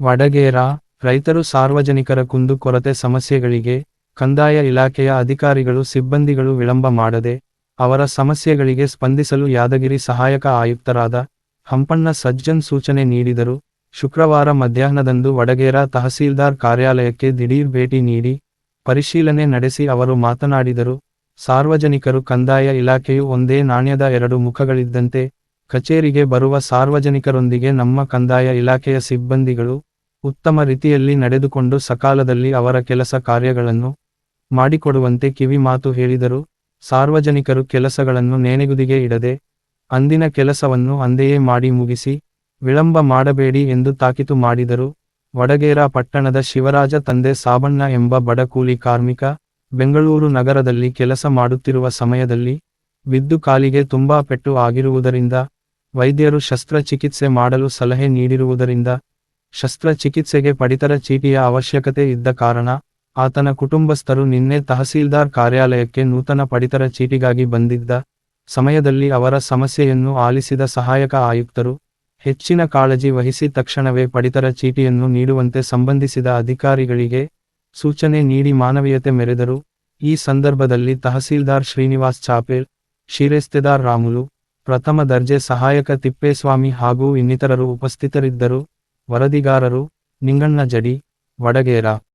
ವಡಗೇರ, ರೈತರು ಸಾರ್ವಜನಿಕರ ಕುಂದು ಕೊರತೆ ಸಮಸ್ಯೆಗಳಿಗೆ ಕಂದಾಯ ಇಲಾಖೆಯ ಅಧಿಕಾರಿಗಳು ಸಿಬ್ಬಂದಿಗಳು ವಿಳಂಬ ಮಾಡದೆ, ಅವರ ಸಮಸ್ಯೆಗಳಿಗೆ ಸ್ಪಂದಿಸಲು ಯಾದಗಿರಿ ಸಹಾಯಕ ಆಯುಕ್ತರಾದ ಹಂಪಣ್ಣ ಸಜ್ಜನ್ ಸೂಚನೆ ನೀಡಿದರು. ಶುಕ್ರವಾರ ಮಧ್ಯಾಹ್ನದಂದು ವಡಗೇರ ತಹಸೀಲ್ದಾರ್ ಕಾರ್ಯಾಲಯಕ್ಕೆ ದಿಢೀರ್ ಭೇಟಿ ನೀಡಿ ಪರಿಶೀಲನೆ ನಡೆಸಿ ಅವರು ಮಾತನಾಡಿದರು. ಸಾರ್ವಜನಿಕರು ಕಂದಾಯ ಇಲಾಖೆಯು ಒಂದೇ ನಾಣ್ಯದ ಎರಡು ಮುಖಗಳಿದ್ದಂತೆ ಕಚೇರಿಗೆ ಬರುವ ಸಾರ್ವಜನಿಕರೊಂದಿಗೆ ನಮ್ಮ ಕಂದಾಯ ಇಲಾಖೆಯ ಸಿಬ್ಬಂದಿಗಳು ಉತ್ತಮ ರೀತಿಯಲ್ಲಿ ನಡೆದುಕೊಂಡು ಸಕಾಲದಲ್ಲಿ ಅವರ ಕೆಲಸ ಕಾರ್ಯಗಳನ್ನು ಮಾಡಿಕೊಡುವಂತೆ ಕಿವಿ ಮಾತು ಹೇಳಿದರು. ಸಾರ್ವಜನಿಕರು ಕೆಲಸಗಳನ್ನು ನೇನೆಗುದಿಗೆ ಇಡದೆ ಅಂದಿನ ಕೆಲಸವನ್ನು ಅಂದೆಯೇ ಮಾಡಿ ಮುಗಿಸಿ, ವಿಳಂಬ ಮಾಡಬೇಡಿ ಎಂದು ತಾಕೀತು ಮಾಡಿದರು. ವಡಗೇರ ಪಟ್ಟಣದ ಶಿವರಾಜ ತಂದೆ ಸಾಬಣ್ಣ ಎಂಬ ಬಡ ಕೂಲಿ ಕಾರ್ಮಿಕ, ಬೆಂಗಳೂರು ನಗರದಲ್ಲಿ ಕೆಲಸ ಮಾಡುತ್ತಿರುವ ಸಮಯದಲ್ಲಿ ಬಿದ್ದು ಕಾಲಿಗೆ ತುಂಬಾ ಪೆಟ್ಟು ಆಗಿರುವುದರಿಂದ, ವೈದ್ಯರು ಶಸ್ತ್ರಚಿಕಿತ್ಸೆ ಮಾಡಲು ಸಲಹೆ ನೀಡಿರುವುದರಿಂದ ಶಸ್ತ್ರಚಿಕಿತ್ಸೆಗೆ ಪಡಿತರ ಚೀಟಿಯ ಅವಶ್ಯಕತೆ ಇದ್ದ ಕಾರಣ, ಆತನ ಕುಟುಂಬಸ್ಥರು ನಿನ್ನೆ ತಹಸೀಲ್ದಾರ್ ಕಾರ್ಯಾಲಯಕ್ಕೆ ನೂತನ ಪಡಿತರ ಚೀಟಿಗಾಗಿ ಬಂದಿದ್ದ ಸಮಯದಲ್ಲಿ ಅವರ ಸಮಸ್ಯೆಯನ್ನು ಆಲಿಸಿದ ಸಹಾಯಕ ಆಯುಕ್ತರು, ಹೆಚ್ಚಿನ ಕಾಳಜಿ ವಹಿಸಿ ತಕ್ಷಣವೇ ಪಡಿತರ ಚೀಟಿಯನ್ನು ನೀಡುವಂತೆ ಸಂಬಂಧಿಸಿದ ಅಧಿಕಾರಿಗಳಿಗೆ ಸೂಚನೆ ನೀಡಿ ಮಾನವೀಯತೆ ಮೆರೆದರು. ಈ ಸಂದರ್ಭದಲ್ಲಿ ತಹಸೀಲ್ದಾರ್ ಶ್ರೀನಿವಾಸ್ ಚಾಪೇಲ್, ಶಿರೇಸ್ತೆದಾರ್ ರಾಮುಲು, ಪ್ರಥಮ ದರ್ಜೆ ಸಹಾಯಕ ತಿಪ್ಪೇಸ್ವಾಮಿ ಹಾಗೂ ಇನ್ನಿತರರು ಉಪಸ್ಥಿತರಿದ್ದರು. ವರದಿಗಾರರು ನಿಂಗಣ್ಣ ಜಡಿ ವಡಗೇರ